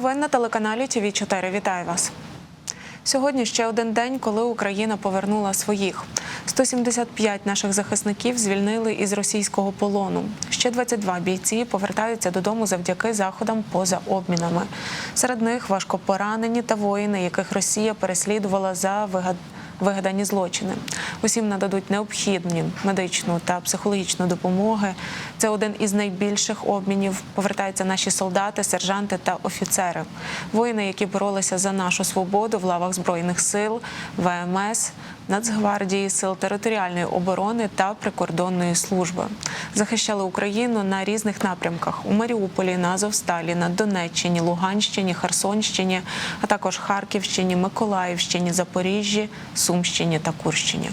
Новин на телеканалі ТВ 4 Вітаю вас. Сьогодні ще один день, коли Україна повернула своїх. 175 наших захисників звільнили із російського полону. Ще 22 бійці повертаються додому завдяки заходам поза обмінами. Серед них важко поранені та воїни, яких Росія переслідувала за вигад вигадані злочини. Усім нададуть необхідні медичну та психологічну допомоги. Це один із найбільших обмінів. Повертаються наші солдати, сержанти та офіцери. Воїни, які боролися за нашу свободу в лавах збройних сил, ВМС, Нацгвардії, сил територіальної оборони та прикордонної служби. Захищали Україну на різних напрямках у Маріуполі, на Азовсталі, на Донеччині, Луганщині, Херсонщині, а також Харківщині, Миколаївщині, Запоріжжі, Сумщині та Курщині.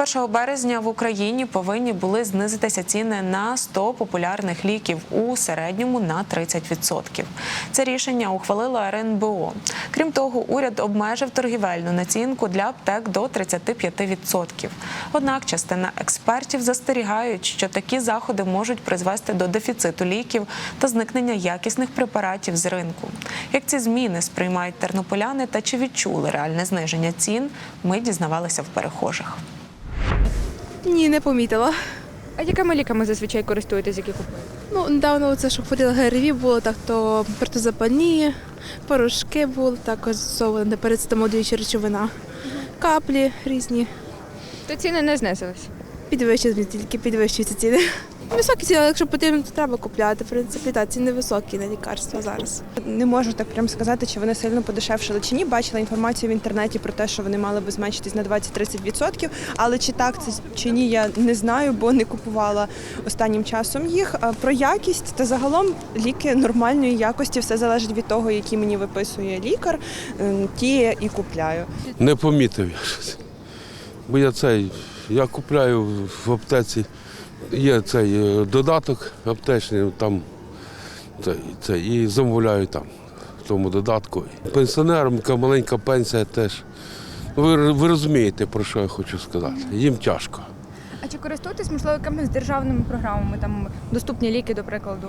З 1 березня в Україні повинні були знизитися ціни на 100 популярних ліків у середньому на 30%. Це рішення ухвалила РНБО. Крім того, уряд обмежив торгівельну націнку для аптек до 35%. Однак частина експертів застерігають, що такі заходи можуть призвести до дефіциту ліків та зникнення якісних препаратів з ринку. Як ці зміни сприймають тернополяни та чи відчули реальне зниження цін, ми дізнавалися в перехожих. Ні, не помітила. А якими ліками зазвичай користуєтесь, які купуєте? Ну, недавно це, що хворіла ГРВІ, було так, то протизапальні, порошки були, також зовсім передстамодуюча речовина, каплі різні. То ціни не знизились. Підвищуються, тільки підвищуються ціни. Високі ціни, але якщо потрібно, то треба купляти. В принципі, так, ціни високі на лікарства зараз. Не можу так прям сказати, чи вони сильно подешевшили чи ні. Бачила інформацію в інтернеті про те, що вони мали би зменшитись на 20-30%. Але чи так це чи ні, я не знаю, бо не купувала останнім часом їх. Про якість та загалом ліки нормальної якості, все залежить від того, які мені виписує лікар. ем, Ті я і купляю. Не помітив я. Бо я цей, я купляю в аптеці, є цей е, додаток аптечний, там цей, цей, і замовляю там, в тому додатку. Пенсіонерам яка маленька пенсія теж. Ви, ви розумієте, про що я хочу сказати. Їм тяжко. А чи користуєтесь, можливо, якимись державними програмами, там доступні ліки, до прикладу?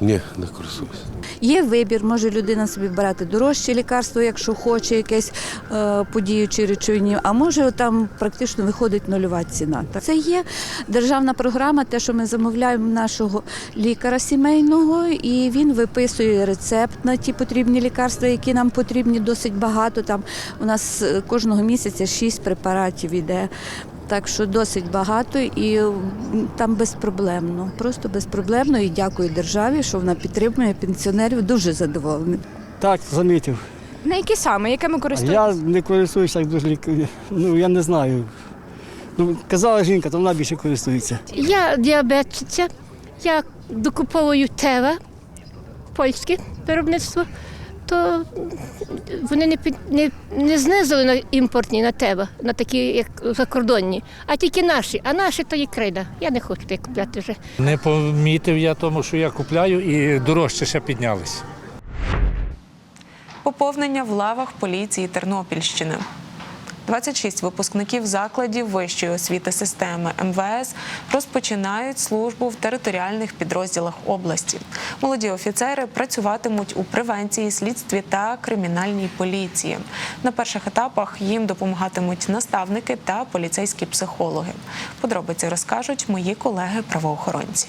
Ні, не користуюся. Є вибір, може людина собі брати дорожче лікарство, якщо хоче якесь е, подіючі речовині, а може там практично виходить нульова ціна. Це є державна програма, те, що ми замовляємо нашого лікаря сімейного, і він виписує рецепт на ті потрібні лікарства, які нам потрібні досить багато. Там у нас е, кожного місяця шість препаратів іде. Так що досить багато і там безпроблемно, просто безпроблемно. І дякую державі, що вона підтримує пенсіонерів. Дуже задоволений. Так, замітив. На які саме? Якими А користуєтесь? я не користуюся як дуже лік... Ну я не знаю. Ну, казала жінка, то вона більше користується. Я діабетиця, я докуповую тева, польське виробництво, то вони не, під, не, не знизили на імпортні на тебе, на такі, як закордонні, а тільки наші. А наші то є крида. Я не хочу так купляти вже. Не помітив я тому, що я купляю і дорожче ще піднялись. Поповнення в лавах поліції Тернопільщини. 26 випускників закладів вищої освіти системи МВС розпочинають службу в територіальних підрозділах області. Молоді офіцери працюватимуть у превенції, слідстві та кримінальній поліції. На перших етапах їм допомагатимуть наставники та поліцейські психологи. Подробиці розкажуть мої колеги-правоохоронці.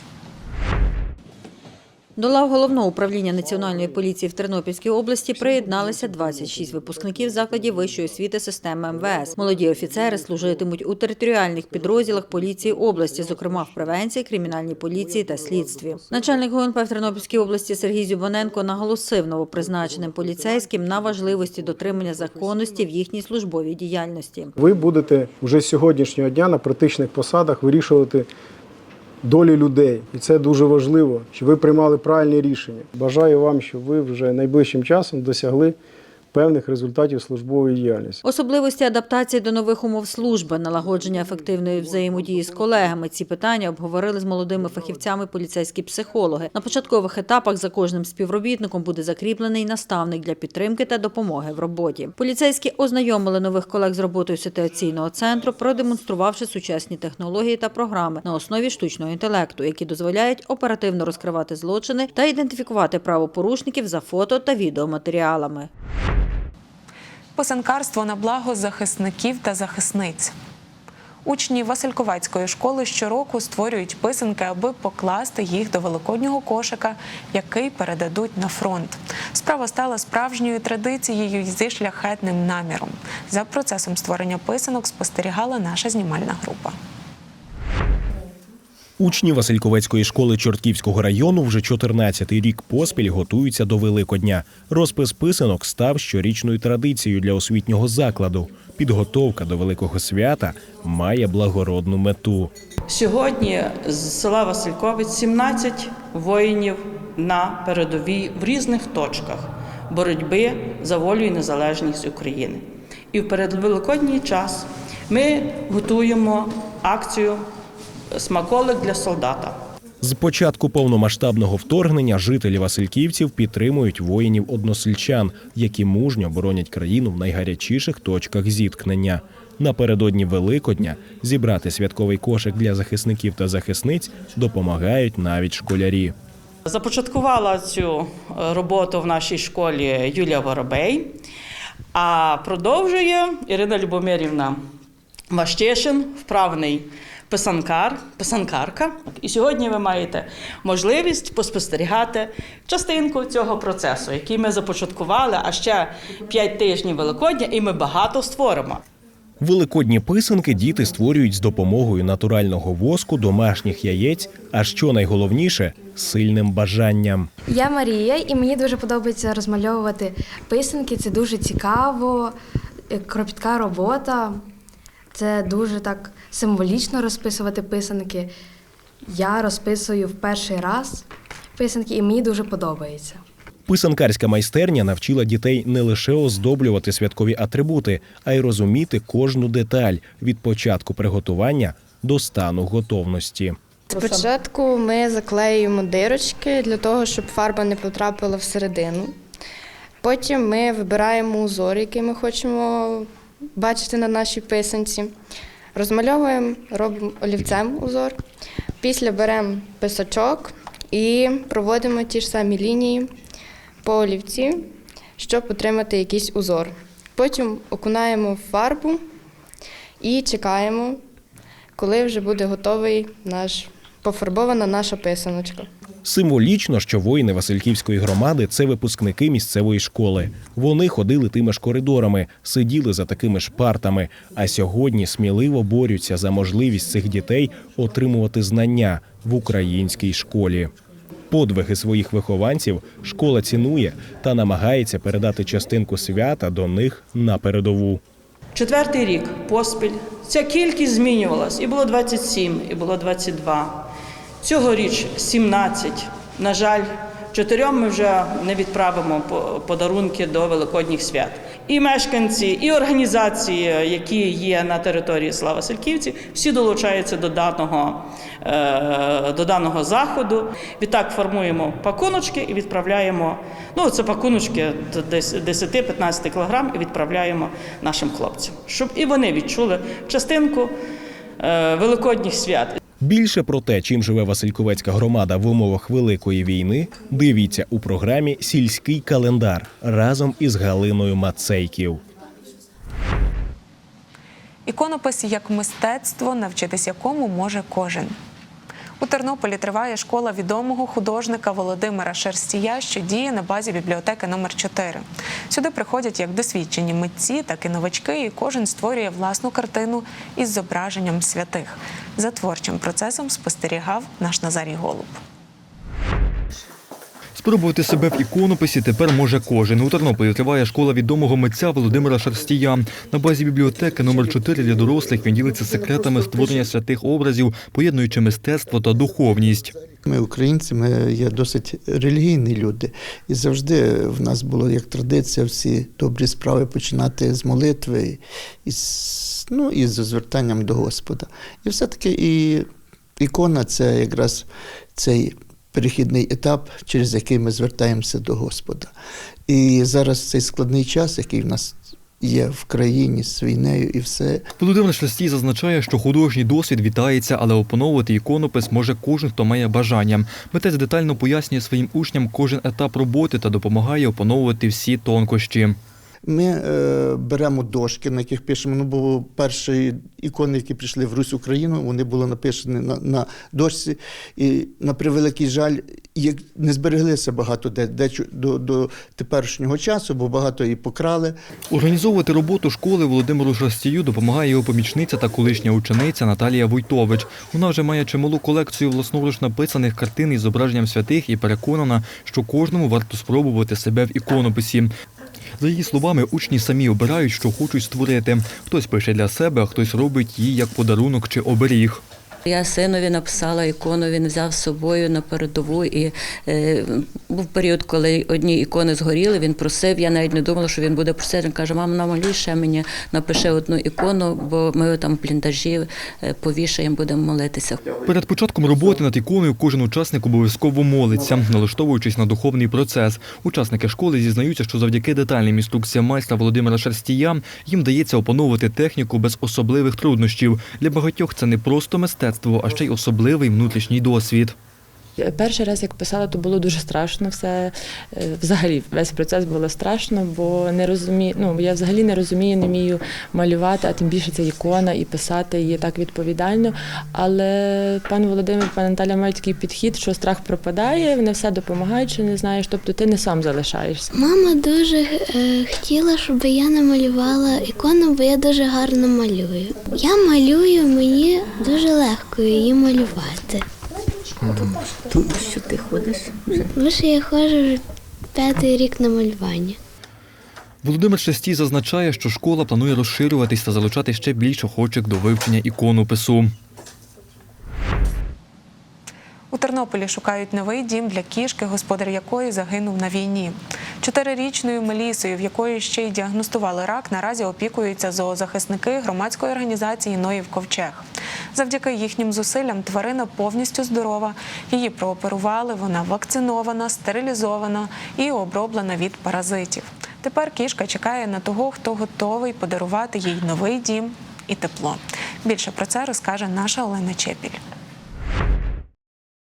До лав головного управління Національної поліції в Тернопільській області приєдналися 26 випускників закладів вищої освіти системи МВС. Молоді офіцери служитимуть у територіальних підрозділах поліції області, зокрема в превенції, кримінальній поліції та слідстві. Начальник ГУНП в Тернопільській області Сергій Зюбаненко наголосив новопризначеним поліцейським на важливості дотримання законності в їхній службовій діяльності. Ви будете вже з сьогоднішнього дня на практичних посадах вирішувати долі людей, і це дуже важливо, щоб ви приймали правильні рішення. Бажаю вам, щоб ви вже найближчим часом досягли певних результатів службової діяльності. Особливості адаптації до нових умов служби, налагодження ефективної взаємодії з колегами. Ці питання обговорили з молодими фахівцями поліцейські психологи. На початкових етапах за кожним співробітником буде закріплений наставник для підтримки та допомоги в роботі. Поліцейські ознайомили нових колег з роботою ситуаційного центру, продемонструвавши сучасні технології та програми на основі штучного інтелекту, які дозволяють оперативно розкривати злочини та ідентифікувати правопорушників за фото та відеоматеріалами. Писанкарство на благо захисників та захисниць. Учні Васильковецької школи щороку створюють писанки, аби покласти їх до великоднього кошика, який передадуть на фронт. Справа стала справжньою традицією зі шляхетним наміром. За процесом створення писанок спостерігала наша знімальна група. Учні Васильковецької школи Чортківського району вже 14-й рік поспіль готуються до Великодня. Розпис писанок став щорічною традицією для освітнього закладу. Підготовка до великого свята має благородну мету. Сьогодні з села Васильковець 17 воїнів на передовій в різних точках боротьби за волю і незалежність України. І в передвеликодній час ми готуємо акцію Смаколик для солдата. З початку повномасштабного вторгнення жителі Васильківців підтримують воїнів односельчан, які мужньо боронять країну в найгарячіших точках зіткнення. Напередодні Великодня зібрати святковий кошик для захисників та захисниць допомагають навіть школярі. Започаткувала цю е, роботу в нашій школі Юлія Воробей, а продовжує Ірина Любомирівна Ващишин, вправний писанкар, писанкарка. І сьогодні ви маєте можливість поспостерігати частинку цього процесу, який ми започаткували, а ще 5 тижнів Великодня, і ми багато створимо. Великодні писанки діти створюють з допомогою натурального воску, домашніх яєць, а що найголовніше сильним бажанням. Я Марія, і мені дуже подобається розмальовувати писанки. Це дуже цікаво, е, кропітка робота. Це дуже так символічно розписувати писанки. Я розписую в перший раз писанки, і мені дуже подобається. Писанкарська майстерня навчила дітей не лише оздоблювати святкові атрибути, а й розуміти кожну деталь від початку приготування до стану готовності. Спочатку ми заклеюємо дирочки для того, щоб фарба не потрапила всередину. Потім ми вибираємо узор, який ми хочемо бачити на нашій писанці. Розмальовуємо, робимо олівцем узор. Після беремо писачок і проводимо ті ж самі лінії по олівці, щоб отримати якийсь узор. Потім окунаємо в фарбу і чекаємо, коли вже буде готовий наш пофарбована наша писаночка. Символічно, що воїни Васильківської громади це випускники місцевої школи. Вони ходили тими ж коридорами, сиділи за такими ж партами, а сьогодні сміливо борються за можливість цих дітей отримувати знання в українській школі. Подвиги своїх вихованців школа цінує та намагається передати частинку свята до них на передову. Четвертий рік поспіль. Ця кількість змінювалась. І було 27, і було 22. Цьогоріч 17. На жаль, чотирьом ми вже не відправимо подарунки до Великодніх свят. І мешканці, і організації, які є на території села Васильківці, всі долучаються до даного, е, до даного заходу. Відтак формуємо пакуночки і відправляємо. Ну, це пакуночки десь 10-15 кг і відправляємо нашим хлопцям, щоб і вони відчули частинку е, великодніх свят. Більше про те, чим живе Васильковецька громада в умовах великої війни, дивіться у програмі Сільський календар разом із Галиною Мацейків. Іконопис як мистецтво, навчитись якому може кожен. У Тернополі триває школа відомого художника Володимира Шерстія, що діє на базі бібліотеки номер 4 Сюди приходять як досвідчені митці, так і новачки, і кожен створює власну картину із зображенням святих. За творчим процесом спостерігав наш Назарій Голуб. Спробувати себе в іконописі тепер може кожен. У Тернополі триває школа відомого митця Володимира Шерстія. На базі бібліотеки номер 4 для дорослих він ділиться секретами створення святих образів, поєднуючи мистецтво та духовність. Ми, українці, ми є досить релігійні люди, і завжди в нас було як традиція всі добрі справи починати з молитви і з, ну, і з звертанням до Господа. І все-таки і ікона це якраз цей перехідний етап, через який ми звертаємося до Господа. І зараз цей складний час, який в нас є в країні з війною і все, Володимир Шерстій зазначає, що художній досвід вітається, але опановувати іконопис може кожен, хто має бажання. Митець детально пояснює своїм учням кожен етап роботи та допомагає опановувати всі тонкощі. Ми е, беремо дошки, на яких пишемо. Ну, бо перші ікони, які прийшли в Русь Україну, вони були написані на, на дошці. І на превеликий жаль, як не збереглися багато де, де до, до теперішнього часу, бо багато і покрали. Організовувати роботу школи Володимиру Шерстію допомагає його помічниця та колишня учениця Наталія Войтович. Вона вже має чималу колекцію власноруч написаних картин із зображенням святих і переконана, що кожному варто спробувати себе в іконописі. За її словами, учні самі обирають, що хочуть створити. Хтось пише для себе, а хтось робить її як подарунок чи оберіг. Я синові написала ікону, він взяв з собою на передову. І е, був період, коли одні ікони згоріли. Він просив. Я навіть не думала, що він буде просити. Він каже: мам, намалюй ще мені напиши одну ікону, бо ми там в е, повішаємо, будемо молитися. Перед початком роботи над іконою кожен учасник обов'язково молиться, налаштовуючись на духовний процес. Учасники школи зізнаються, що завдяки детальним інструкціям майстра Володимира Шерстія їм вдається опановувати техніку без особливих труднощів. Для багатьох це не просто мистецтво, а ще й особливий внутрішній досвід. Перший раз, як писала, то було дуже страшно. Все е, взагалі весь процес було страшно, бо не розумію. Ну я взагалі не розумію, не вмію малювати, а тим більше це ікона і писати її так відповідально. Але пан Володимир, пан Наталя мають такий підхід, що страх пропадає, вони все допомагають, що не знаєш. Тобто ти не сам залишаєшся. Мама дуже е, хотіла, щоб я намалювала ікону, бо я дуже гарно малюю. Я малюю, мені дуже легко її малювати. Тому що ти ходиш вже. Тому що я ходжу вже п'ятий рік на малювання. Володимир Шерстій зазначає, що школа планує розширюватись та залучати ще більше охочих до вивчення іконопису. У Тернополі шукають новий дім для кішки, господар якої загинув на війні. Чотирирічною Мелісою, в якої ще й діагностували рак, наразі опікуються зоозахисники громадської організації Ноїв Ковчег. Завдяки їхнім зусиллям тварина повністю здорова. Її прооперували, вона вакцинована, стерилізована і оброблена від паразитів. Тепер кішка чекає на того, хто готовий подарувати їй новий дім і тепло. Більше про це розкаже наша Олена Чепіль.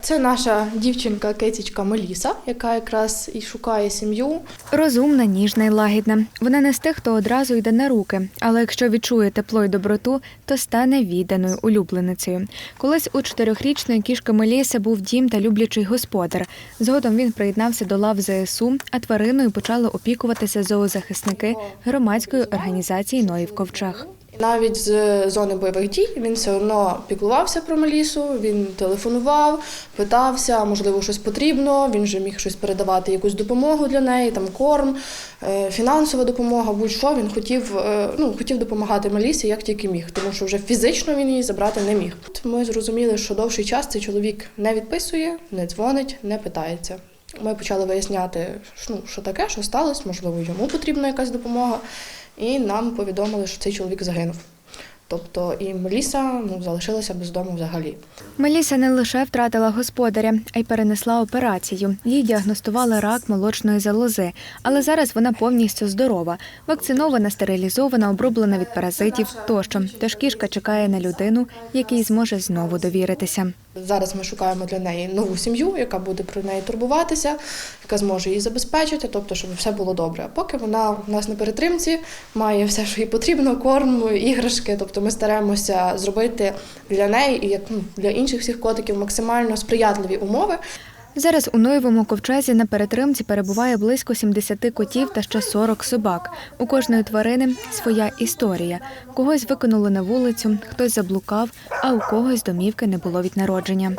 Це наша дівчинка кицічка Меліса, яка якраз і шукає сім'ю. Розумна, ніжна і лагідна. Вона не з тих, хто одразу йде на руки, але якщо відчує тепло й доброту, то стане відданою улюбленицею. Колись у чотирьохрічної кішки Меліси був дім та люблячий господар. Згодом він приєднався до лав ЗСУ, а твариною почали опікуватися зоозахисники громадської організації Ноїв Ковчег. Навіть з зони бойових дій він все одно піклувався про Мелісу, він телефонував, питався, можливо, щось потрібно. Він вже міг щось передавати, якусь допомогу для неї, там корм, е, фінансова допомога, будь-що він хотів, е, ну, хотів допомагати Мелісі як тільки міг, тому що вже фізично він її забрати не міг. Ми зрозуміли, що довший час цей чоловік не відписує, не дзвонить, не питається. Ми почали виясняти, ну, що таке, що сталося, можливо, йому потрібна якась допомога. І нам повідомили, що цей чоловік загинув. Тобто і Меліса ну, залишилася без дому взагалі. Меліса не лише втратила господаря, а й перенесла операцію. Їй діагностували рак молочної залози, але зараз вона повністю здорова, вакцинована, стерилізована, оброблена від паразитів тощо. Тож кішка чекає на людину, якій зможе знову довіритися. Зараз ми шукаємо для неї нову сім'ю, яка буде про неї турбуватися, яка зможе її забезпечити, тобто, щоб все було добре. А поки вона у нас на перетримці має все, що їй потрібно, корм, іграшки. Тобто ми стараємося зробити для неї і як ну, для інших всіх котиків максимально сприятливі умови. Зараз у Ноєвому ковчезі на перетримці перебуває близько 70 котів та ще 40 собак. У кожної тварини своя історія. Когось викинули на вулицю, хтось заблукав, а у когось домівки не було від народження.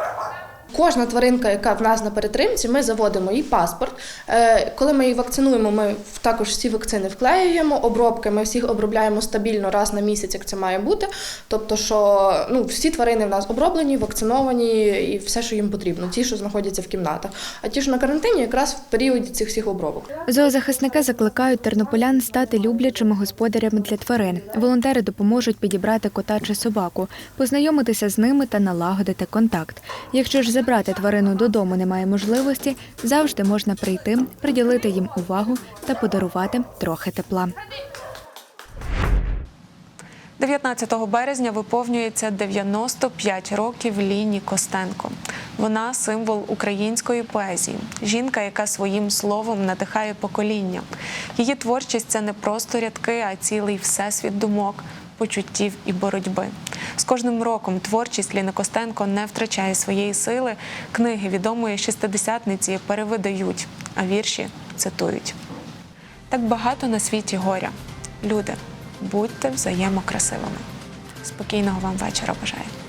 Кожна тваринка, яка в нас на перетримці, ми заводимо їй паспорт. Е, Коли ми її вакцинуємо, ми також всі вакцини вклеюємо. Обробки ми всіх обробляємо стабільно раз на місяць, як це має бути. Тобто, що ну, всі тварини в нас оброблені, вакциновані і все, що їм потрібно, ті, що знаходяться в кімнатах. А ті, що на карантині, якраз в періоді цих всіх обробок. Зоозахисники закликають тернополян стати люблячими господарями для тварин. Волонтери допоможуть підібрати кота чи собаку, познайомитися з ними та налагодити контакт. Якщо ж забрати тварину додому немає можливості, завжди можна прийти, приділити їм увагу та подарувати трохи тепла. 19 березня виповнюється 95 років Ліні Костенко. Вона символ української поезії, жінка, яка своїм словом надихає покоління. Її творчість це не просто рядки, а цілий всесвіт думок, почуттів і боротьби. З кожним роком творчість Ліни Костенко не втрачає своєї сили. Книги відомої шістидесятниці перевидають, а вірші цитують. Так багато на світі горя. Люди, будьте взаємокрасивими. Спокійного вам вечора бажаю.